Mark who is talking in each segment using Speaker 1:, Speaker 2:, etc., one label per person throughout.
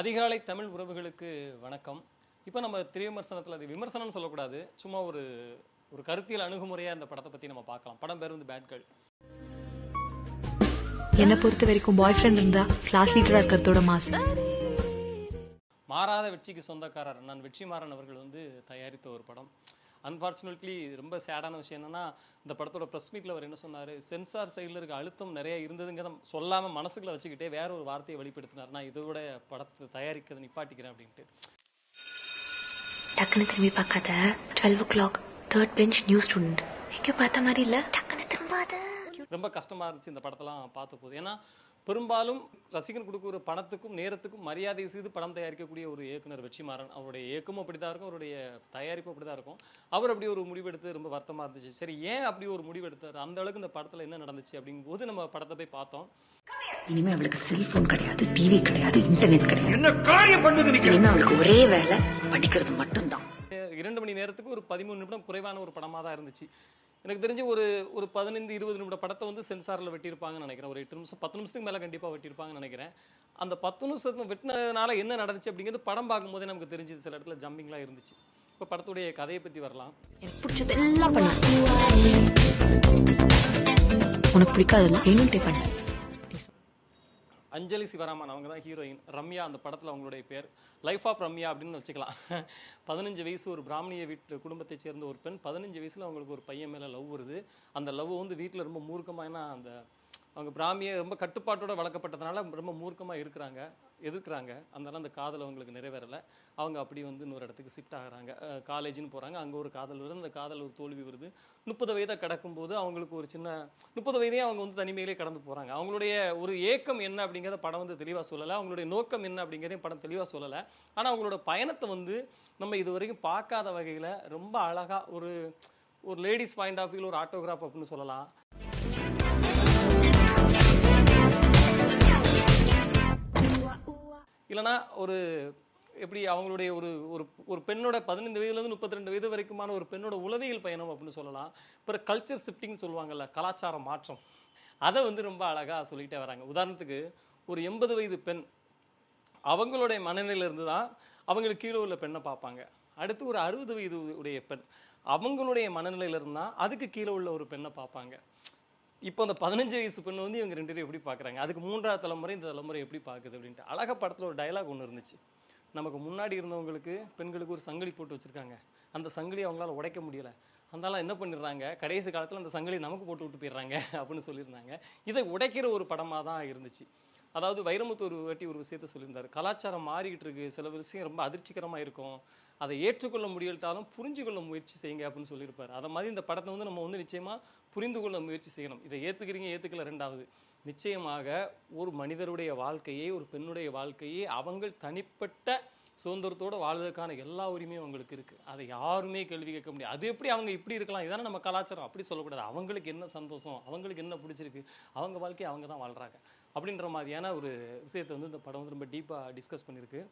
Speaker 1: அதிகாலை தமிழ் உறவுகளுக்கு வணக்கம். இப்போ நம்ம திரை விமர்சனத்தில் அது விமர்சனம்னு சொல்லக்கூடாது. சும்மா ஒரு ஒரு கருத்தியல் அணுகுமுறையாக அந்த படத்தை பற்றி நம்ம பார்க்கலாம். படம் பேர் வந்து பேட் கேர்ள்
Speaker 2: என்னை பொறுத்த வரைக்கும் பாய் ஃப்ரெண்ட் இருந்தா கிளாஸ் லீடரா இருக்கிறதோட மாசு.
Speaker 1: மாறாத வெற்றிக்கு சொந்தக்காரர் நான் வெற்றிமாறன் அவர்கள் வந்து தயாரித்த ஒரு படம். அன்ஃபார்ச்சுனேட்லி ரொம்ப சேடான விஷயம் என்னன்னா இந்த படத்தோட ப்ரெஸ் மீட்டில் அவர் என்ன சொன்னார்? சென்சார் சைடில் இருக்க அழுத்தம் நிறைய இருந்ததுங்கிறத சொல்லாமல் மனசுக்குள்ள வச்சுக்கிட்டே வேற ஒரு வார்த்தையை வெளிப்படுத்தினார் நான் இதோட படத்தை தயாரிக்கிறதை நிப்பாட்டிக்கிறேன் அப்படின்ட்டு.
Speaker 2: டக்குன்னு திரும்பி பார்க்காத. Twelve o'clock third bench new student எங்க பார்த்த மாதிரி இல்ல? டக்குன்னு திரும்பாத.
Speaker 1: ரொம்ப கஷ்டமாக இருந்துச்சு இந்த படத்தெல்லாம் பார்த்த போது ஏன்னா பெரும்பாலும் ரசிகன் கொடுக்குற பணத்துக்கும் நேரத்துக்கும் மரியாதை செய்து படம் தயாரிக்கக்கூடிய ஒரு இயக்குனர் வெற்றிமாறன் அவருடைய இயக்கமும் அப்படி தான் இருக்கும் அவருடைய தயாரிப்பும் அப்படி தான் இருக்கும். அவர் அப்படி ஒரு முடிவெடுத்து ரொம்ப வருத்தமாக இருந்துச்சு. சரி ஏன் அப்படி ஒரு முடிவெடுத்தார்? அந்த அளவுக்கு இந்த படத்தில் என்ன நடந்துச்சு அப்படிங்கும்போது நம்ம படத்தை போய் பார்த்தோம்.
Speaker 3: இனிமே அவளுக்கு செல்போன் கிடையாது டிவி கிடையாது இன்டர்நெட் கிடையாது.
Speaker 4: என்ன காரியம் பண்ணுது
Speaker 3: இனிமே அவளுக்கு ஒரே வேலை படிக்கிறது மட்டும்தான்.
Speaker 1: இரண்டு மணி நேரத்துக்கு ஒரு பதிமூணு நிமிடம் குறைவான ஒரு படமாக தான் இருந்துச்சு. எனக்கு தெரிஞ்சு ஒரு ஒரு பதினைந்து இருபது நிமிட படத்தை வந்து சென்சாரில் வெட்டியிருப்பாங்கன்னு நினைக்கிறேன். ஒரு எட்டு நிமிஷம் பத்து நிமிஷத்துக்கு மேலே கண்டிப்பாக வெட்டியிருப்பாங்கன்னு நினைக்கிறேன். அந்த பத்து நிமிஷத்துக்கு வெட்டினதுனால என்ன நடந்துச்சு அப்படிங்கிறது படம் பார்க்கும்போதே நமக்கு தெரிஞ்சது. சில இடத்துல ஜம்பிங்லாம் இருந்துச்சு. இப்போ படத்துடைய கதையை பற்றி வரலாம்.
Speaker 2: பிடிச்சது எல்லாம் பண்ண. உனக்கு பிடிக்காதெல்லாம் வேணும் டே
Speaker 1: அஞ்சலி சிவராமன் அவங்க தான் ஹீரோயின் ரம்யா அந்த படத்தில் அவங்களுடைய பேர். லைஃப் ஆஃப் ரம்யா அப்படின்னு வச்சுக்கலாம். பதினஞ்சு வயசு ஒரு பிராமணிய வீட்டு குடும்பத்தை சேர்ந்த ஒரு பெண் பதினஞ்சு வயசில் அவங்களுக்கு ஒரு பையன் மேலே லவ் வருது. அந்த லவ் வந்து வீட்டில் ரொம்ப மூர்க்கமாக அந்த அவங்க பிராமிய ரொம்ப கட்டுப்பாட்டோட வளர்க்கப்பட்டதுனால ரொம்ப மூர்க்கமாக இருக்கிறாங்க எதிர்க்கிறாங்க. அதனால அந்த காதல் அவங்களுக்கு நிறைவேறலை. அவங்க அப்படி வந்து இன்னொரு இடத்துக்கு ஷிஃப்ட் ஆகுறாங்க. காலேஜ்னு போகிறாங்க அங்கே ஒரு காதல் வருது. அந்த காதல் ஒரு தோல்வி வருது. முப்பது வயதை கடக்கும்போது அவங்களுக்கு ஒரு சின்ன முப்பது வயதையும் அவங்க வந்து தனிமையிலே கடந்து போகிறாங்க அவங்களுடைய ஒரு ஏக்கம் என்ன அப்படிங்கிறத படம் வந்து தெளிவாக சொல்லலை. அவங்களுடைய நோக்கம் என்ன அப்படிங்கிறதையும் படம் தெளிவாக சொல்லலை. ஆனால் அவங்களோட பயணத்தை வந்து நம்ம இது வரைக்கும் பார்க்காத வகையில் ரொம்ப அழகாக ஒரு ஒரு லேடிஸ் பாயிண்ட் ஆஃப் வியூவில் ஒரு ஆட்டோகிராஃப் அப்படின்னு சொல்லலாம். இல்லைன்னா ஒரு எப்படி அவங்களுடைய ஒரு ஒரு ஒரு பெண்ணோட பதினைந்து வயதுலேருந்து முப்பத்தி ரெண்டு வயது வரைக்குமான ஒரு பெண்ணோட உளவியல் பயணம் அப்படின்னு சொல்லலாம். அப்புறம் கல்ச்சர் ஷிஃப்டிங்னு சொல்லுவாங்கல்ல கலாச்சார மாற்றம். அதை வந்து ரொம்ப அழகாக சொல்லிகிட்டே வராங்க. உதாரணத்துக்கு ஒரு எண்பது வயது பெண் அவங்களுடைய மனநிலையிலேருந்து தான் அவங்களுக்கு கீழே உள்ள பெண்ணை பார்ப்பாங்க. அடுத்து ஒரு அறுபது வயது உடைய பெண் அவங்களுடைய மனநிலையிலிருந்து தான் அதுக்கு கீழே உள்ள ஒரு பெண்ணை பார்ப்பாங்க. இப்போ அந்த பதினஞ்சு வயசு பெண்ணு வந்து இவங்க ரெண்டு பேரும் எப்படி பார்க்குறாங்க? அதுக்கு மூன்றாவது தலைமுறை இந்த தலைமுறை எப்படி பார்க்குது அப்படின்ட்டு. அழகா படத்தில் ஒரு டைலாக் ஒன்று இருந்துச்சு. நமக்கு முன்னாடி இருந்தவங்களுக்கு பெண்களுக்கு ஒரு சங்கிலி போட்டு வச்சுருக்காங்க. அந்த சங்கிலி அவங்களால உடைக்க முடியல. அதனால என்ன பண்ணிடுறாங்க? கடைசி காலத்தில் அந்த சங்கிலி நமக்கு போட்டு விட்டு போயிடுறாங்க அப்படின்னு சொல்லியிருந்தாங்க. இதை உடைக்கிற ஒரு படமாக தான் இருந்துச்சு. அதாவது வைரமுத்து ஒரு வாட்டி ஒரு விஷயத்த சொல்லியிருந்தாரு. கலாச்சாரம் மாறிக்கிட்டு இருக்கு. சில விஷயம் ரொம்ப அதிர்ச்சிகரமாக இருக்கும். அதை ஏற்றுக்கொள்ள முடியலட்டாலும் புரிஞ்சுக்கொள்ள முயற்சி செய்யுங்க அப்படின்னு சொல்லியிருப்பார். அதை மாதிரி இந்த படத்தை வந்து நம்ம வந்து நிச்சயமாக புரிந்து கொள்ள முயற்சி செய்யணும். இதை ஏற்றுக்கிறீங்க ஏற்றுக்கல ரெண்டாவது. நிச்சயமாக ஒரு மனிதருடைய வாழ்க்கையை ஒரு பெண்ணுடைய வாழ்க்கையை அவங்கள் தனிப்பட்ட சுதந்திரத்தோடு வாழ்வதற்கான எல்லா உரிமையும் அவங்களுக்கு இருக்குது அதை யாருமே கேள்வி கேட்க முடியாது. அது எப்படி அவங்க இப்படி இருக்கலாம்? இதானே நம்ம கலாச்சாரம். அப்படி சொல்லக்கூடாது. அவங்களுக்கு என்ன சந்தோஷம்? அவங்களுக்கு என்ன பிடிச்சிருக்கு? அவங்க வாழ்க்கையை அவங்க தான் வாழ்கிறாங்க அப்படின்ற மாதிரியான ஒரு விஷயத்தை வந்து இந்த படம் வந்து ரொம்ப டீப்பாக டிஸ்கஸ் பண்ணியிருக்கு.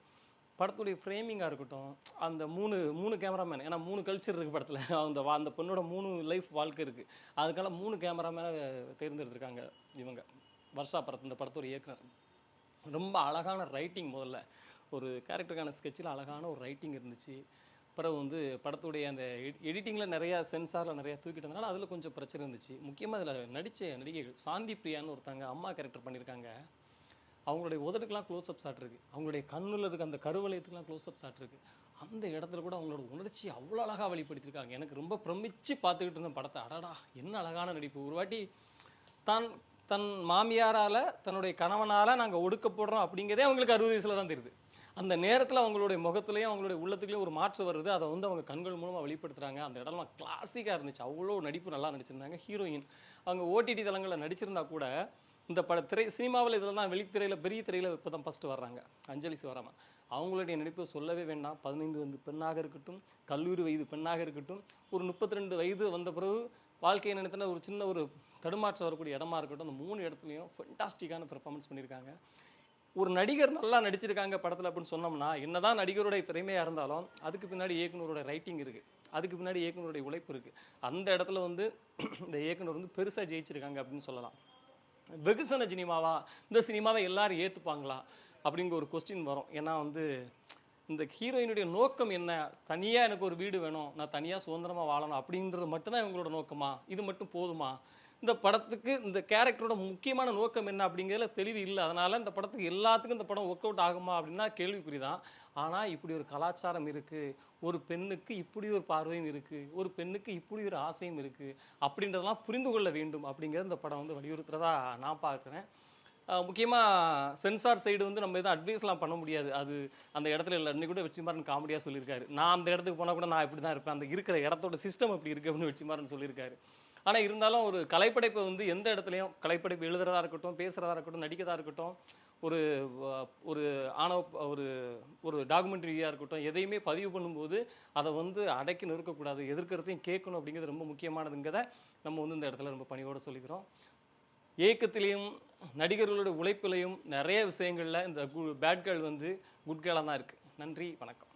Speaker 1: படத்துடைய ஃப்ரேமிங்காக இருக்கட்டும் அந்த மூணு மூணு கேமராமேன் ஏன்னா மூணு கல்ச்சர் இருக்குது படத்தில். அந்த வா- அந்த பொண்ணோட மூணு லைஃப் வாழ்க்கை இருக்குது அதுக்கான மூணு கேமராமேனை தேர்ந்தெடுத்திருக்காங்க இவங்க. வர்ஷா படத்து இந்த படத்தோட இயக்குனர். ரொம்ப அழகான ரைட்டிங் முதல்ல. ஒரு கேரக்டருக்கான ஸ்கெட்சில் அழகான ஒரு ரைட்டிங் இருந்துச்சு. பிறகு வந்து படத்துடைய அந்த எடிட்டிங்கில் நிறையா சென்சாரில் நிறையா தூக்கிட்டதுனால அதில் கொஞ்சம் பிரச்சனை இருந்துச்சு. முக்கியமாக அதில் நடித்த நடிகைகள் சாந்தி பிரியான்னு ஒருத்தங்க அம்மா கேரக்டர் பண்ணியிருக்காங்க அவங்களுடைய உதட்டுக்கெலாம் க்ளோஸ் அப் ஷாட் அவங்களுடைய கண்ணில் இருக்க அந்த கருவலயத்துக்கெலாம் க்ளோஸ் அப் ஷாட் அந்த இடத்துல கூட அவங்களோட உணர்ச்சி அவ்வளோ அழகாக வெளிப்படுத்தியிருக்காங்க எனக்கு ரொம்ப பிரமிச்சு பார்த்துக்கிட்டு இருந்த படத்தை அடடா என்ன அழகான நடிப்பு. ஒரு வாட்டி தான் தன் மாமியாரால் தன்னுடைய கணவனால் நாங்கள் ஒடுக்கப்படுறோம் அப்படிங்கிறதே அவங்களுக்கு அறுபது வயசில் தான் தெரியுது. அந்த நேரத்தில் அவங்களுடைய முகத்துலையும் அவங்களுடைய உள்ளத்துலேயும் ஒரு மாற்று வருது. அதை வந்து அவங்க கண்கள் மூலமாக வெளிப்படுத்துகிறாங்க அந்த இடம்லாம் கிளாசிக்காக இருந்துச்சு. அவ்வளோ நடிப்பு நல்லா நடிச்சிருந்தாங்க. ஹீரோயின் அவங்க ஓடிடி தளங்களில் நடிச்சிருந்தா கூட இந்த பட திரை சினிமாவில் இதில் தான் வெளித்திரையில் பெரிய திரையில் இப்போ தான் ஃபஸ்ட்டு வர்றாங்க. அஞ்சலி சிவராமன். அவங்களுடைய நடிப்பு சொல்லவே வேண்டாம். பதினைந்து வந்து பெண்ணாக இருக்கட்டும் கல்லூரி வயது பெண்ணாக இருக்கட்டும் ஒரு முப்பத்தி ரெண்டு வயது வந்த பிறகு வாழ்க்கையை நினைத்தன ஒரு சின்ன ஒரு தடுமாற்றம் வரக்கூடிய இடமா இருக்கட்டும் அந்த மூணு இடத்துலையும் ஃபென்டாஸ்டிக்கான பெர்ஃபார்மன்ஸ் பண்ணியிருக்காங்க. ஒரு நடிகர் நல்லா நடிச்சிருக்காங்க படத்தில் அப்படின்னு சொன்னோம்னா என்னதான் நடிகருடைய திறமையாக இருந்தாலும் அதுக்கு பின்னாடி இயக்குனரோட ரைட்டிங் இருக்குது அதுக்கு பின்னாடி இயக்குனருடைய உழைப்பு இருக்குது அந்த இடத்துல வந்து இந்த இயக்குனர் வந்து பெருசாக ஜெயிச்சிருக்காங்க அப்படின்னு சொல்லலாம். வெகுசன சினிமாவா? இந்த சினிமாவை எல்லாரும் ஏற்றுப்பாங்களா அப்படிங்கிற ஒரு கொஸ்டின் வரும். ஏன்னா வந்து இந்த ஹீரோயினுடைய நோக்கம் என்ன? தனியாக எனக்கு ஒரு வீடு வேணும். நான் தனியாக சுதந்திரமாக வாழணும். அப்படின்றது மட்டும்தான் இவங்களோட நோக்கமா? இது மட்டும் போதுமா? இந்த படத்துக்கு இந்த கேரக்டரோட முக்கியமான நோக்கம் என்ன அப்படிங்கிறதுல தெளிவு இல்லை. அதனால இந்த படத்துக்கு எல்லாத்துக்கும் இந்த படம் ஒர்க் அவுட் ஆகுமா அப்படின்னா கேள்விக்குறி தான் ஆனால் இப்படி ஒரு கலாச்சாரம் இருக்குது ஒரு பெண்ணுக்கு இப்படி ஒரு பார்வையும் இருக்குது ஒரு பெண்ணுக்கு இப்படி ஒரு ஆசையும் இருக்குது அப்படின்றதெல்லாம் புரிந்து கொள்ள வேண்டும் அப்படிங்கிறத இந்த படம் வந்து வலியுறுத்துறதா நான் பார்க்குறேன். முக்கியமாக சென்சார் சைடு வந்து நம்ம எதுவும் அட்வைஸ்லாம் பண்ண முடியாது. அது அந்த இடத்துல இல்லை. இன்னைக்கு கூட வெச்சிமாறன் காமெடியாக சொல்லியிருக்காரு. நான் அந்த இடத்துக்கு போனால் கூட நான் இப்படி தான் இருப்பேன். அந்த இருக்கிற இடத்தோட சிஸ்டம் அப்படி இருக்குது அப்படின்னு வெச்சிமாறன் சொல்லியிருக்காரு. ஆனால் இருந்தாலும் ஒரு கலைப்படைப்பை வந்து எந்த இடத்துலையும் கலைப்படைப்பு எழுதுறதா இருக்கட்டும் பேசுகிறதா இருக்கட்டும் நடிக்கிறதா இருக்கட்டும் ஒரு ஒரு ஆணவ ஒரு ஒரு டாக்குமெண்ட்ரியாக இருக்கட்டும் எதையுமே பதிவு பண்ணும்போது அதை வந்து அடக்கி நிறுக்கக்கூடாது எதிர்க்கிறதையும் கேட்கணும் அப்படிங்கிறது ரொம்ப முக்கியமானதுங்கிறத நம்ம வந்து இந்த இடத்துல ரொம்ப பணியோடு சொல்லிக்கிறோம். ஏக்கத்திலையும் நடிகர்களோட உழைப்பிலையும் நிறைய விஷயங்களில் இந்த பேட் கேர்ள் வந்து குட் கேர்ளாக தான் இருக்குது நன்றி வணக்கம்.